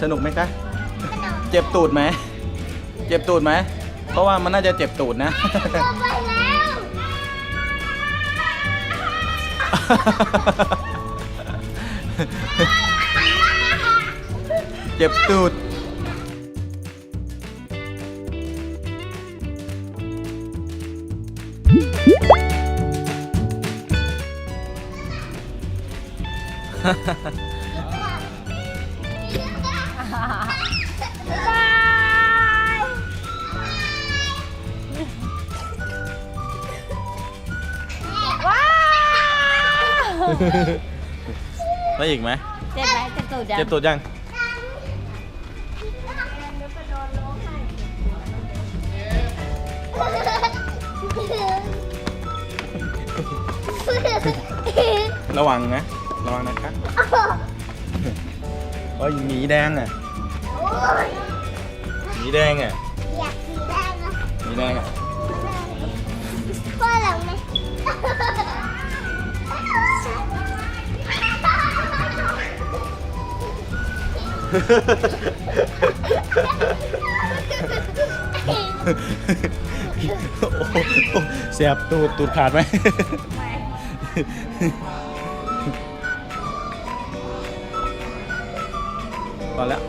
สนุกไหมคะเจ็บตูดไหม เจ็บตูดไหม เพราะว่ามันน่าจะเจ็บตูดนะลงไปแล้วเจ็บตูดบ แล้วอีกไหมเจ็บไหมเจ็บตูดยังเจ็บตูดยังระวังนะ ระวังนะคะโอ้ยหมีแดงอะหมีแดงอะอยากสีแดงอะหมีแดงอะ โอ้โหเสียบตูดตูดขาดไหม พอแล้ว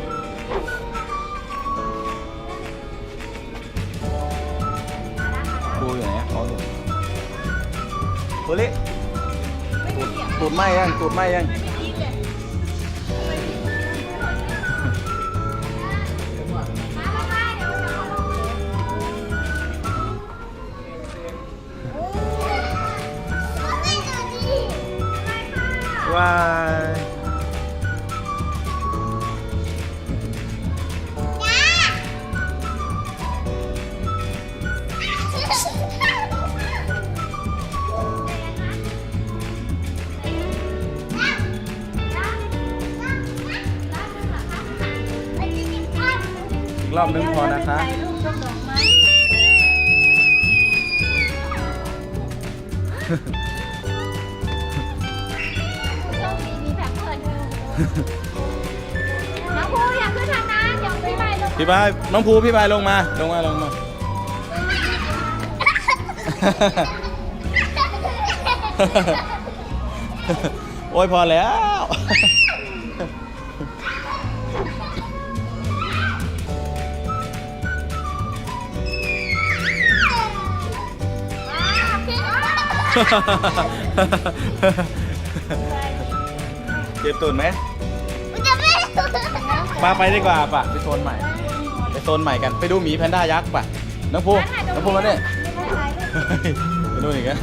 ปูอยู่ไหนอะอ๋ออยู่โอลิตูดตูดไหมยังตูดไหมยัง ว้ายอีกรอบนึงพอนะคะ น้องพูอยากขึ้นทางนั้นอย่าไปไปลงพี่บายน้องภูพี่บายลงมา ลงมาลงมา โอ้ยพอแล้ว เจ็บตูดไหมจะไม่ปาไปดีกว่าปะไปโซนใหม่ ไปโซนใหม่กันไปดูหมีแพนด้ายักษ์ปะน้องภูน้องภูมาเนี่ยไปดูอีกอะ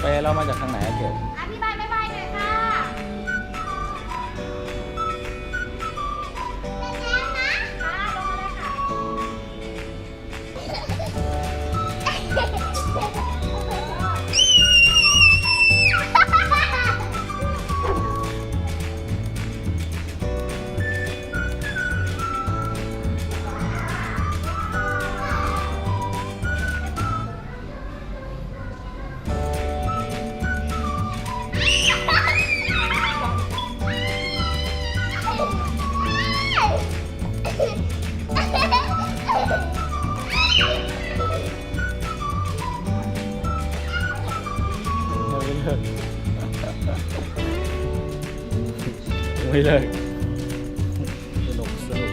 ไปเรามาจากทางไหนอะเกด ไม่เลิกสนุกสนุก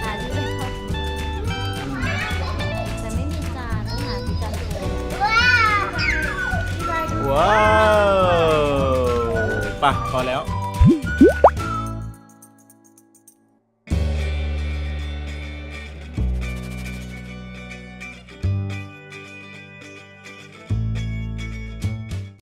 หาที่เป็นข้าวแต่ไม่มีจานต้องหาที่จานว้าวว้าวป่ะพอแล้ว